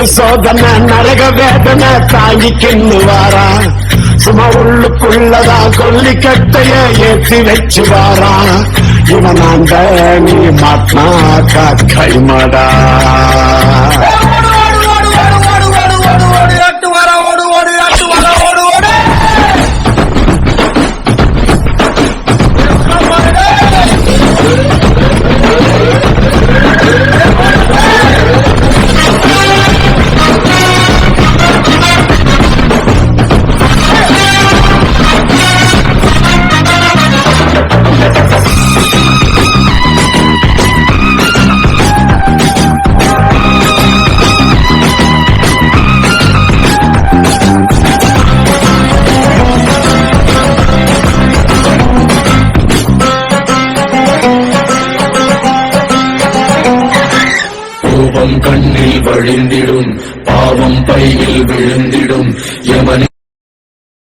நூறு சோதனை நரக வேதனை தாங்கிக்கின்னு வாரா. சும்மா உள்ளுக்குள்ளதான் கொல்லிக்கட்டைய ஏத்தி வச்சு வாரா. இவன் நீ மாட்னாக்கா கைமடா கோபம் கண்ணில் வழிந்திடும் பாவம் பையில் விழுந்திடும். எவனை